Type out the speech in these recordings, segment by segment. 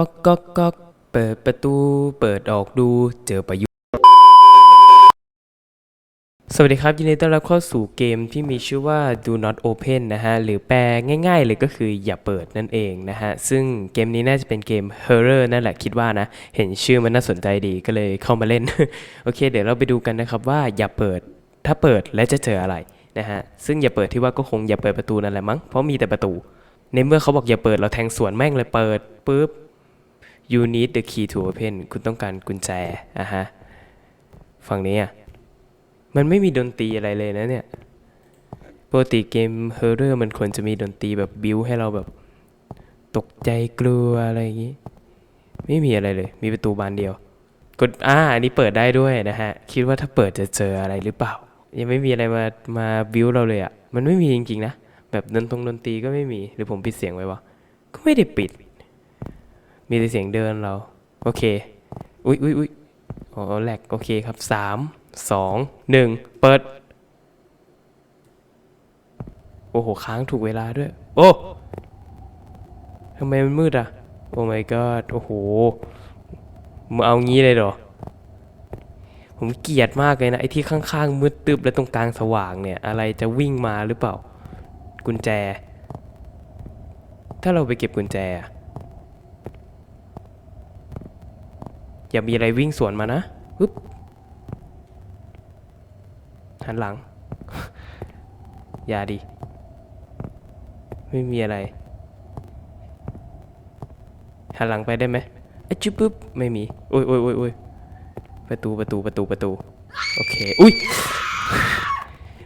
ก๊อกก๊อกก๊อกเปิดประตู เปิดออกดูเจอประยุสวัสดีครับ ยินดีต้อนรับเข้าสู่เกมที่มีชื่อว่า Do Not Open นะฮะ หรือแปลง่ายๆเลยก็คืออย่าเปิดนั่นเองนะฮะ ซึ่งเกมนี้น่าจะเป็นเกม Horror นั่นแหละคิดว่านะ เห็นชื่อมันน่าสนใจดีก็เลยเข้ามาเล่น โอเค เดี๋ยวเราไปดูกันนะครับว่าอย่าเปิดถ้าเปิดแล้วจะเจออะไรนะฮะ ซึ่งอย่าเปิดที่ว่าก็คงอย่าเปิดประตูนั่นแหละมั้งเพราะมีแต่ประตู ในเมื่อเขาบอกอย่าเปิดเราแทงสวนแม่งเลยเปิดปุ๊บ you need the key to open คุณต้องการกุญแจอะฮะ ฝั่งนี้อะ มันไม่มีดนตรีอะไรเลยนะเนี่ย ปกติเกม Horror มันควรจะมีดนตรีแบบบิวให้เราแบบตกใจกลัวอะไรอย่างงี้ ไม่มีอะไรเลย มีประตูบานเดียว กด อ่า อันนี้เปิดได้ด้วยนะฮะ คิดว่าถ้าเปิดจะเจออะไรหรือเปล่า ยังไม่มีอะไรมา มาบิวเราเลยอะ มันไม่มีจริงๆนะ แบบดนตรงดนตรีก็ไม่มี หรือผมปิดเสียงไว้วะ ก็ไม่ได้ปิด มีแต่เสียงเดินเรา โอเค อุ๊ยอุ๊ยอุ๊ยอ๋อแหลกโอเคครับสามสองหนึ่งเปิด โอ้โห ค้างถูกเวลาด้วย โอ้ทำไมมันมืดอะ โอ้ my god โอ้โหมึงเอางี้เลยเหรอ ผมเกลียดมากเลยนะ ไอ้ที่ข้างๆมืดตึบและตรงกลางสว่างเนี่ย อะไรจะวิ่งมาหรือเปล่า กุญแจ ถ้าเราไปเก็บกุญแจอะ อย่ามีอะไรวิ่งสวนมานะปึ๊บหันหลัง อย่าดิ ไม่มีอะไร หันหลังไปได้ไหมไอ้จุ๊บปึ๊บไม่มี โอ้ยโอ้ยโอ้ยโอ้ยประตูประตูประตูประตู โอเค อุ้ย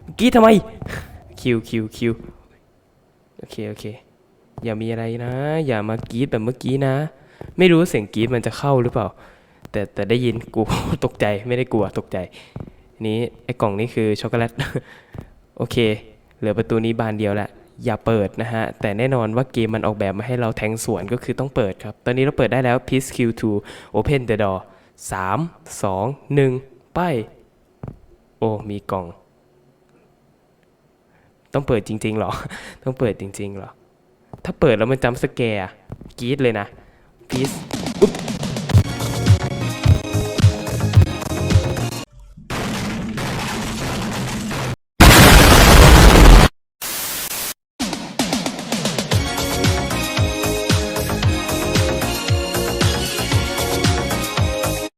เมื่อกี้ทำไม คิวคิวคิวโอเค โอเค อย่ามีอะไรนะ อย่ามากรีดแบบเมื่อกี้นะ ไม่รู้เสียงกรีดมันจะเข้าหรือเปล่า แต่แต่ได้ยินกูตกใจไม่ได้กลัวตกใจ นี้ไอ้กล่องนี้คือช็อกโกแลต โอเค เหลือประตูนี้บานเดียวแหละอย่าเปิดนะฮะ แต่แน่นอนว่าเกมมันออกแบบมาให้เราแทงสวนก็คือต้องเปิดครับ ตอนนี้เราเปิดได้แล้ว please q to open the door สามสองหนึ่งไป โอ้ มีกล่อง ต้องเปิดจริงๆหรอ ต้องเปิดจริงๆหรอ ถ้าเปิดแล้วมันจำสแกร์กรี๊ดเลยนะ please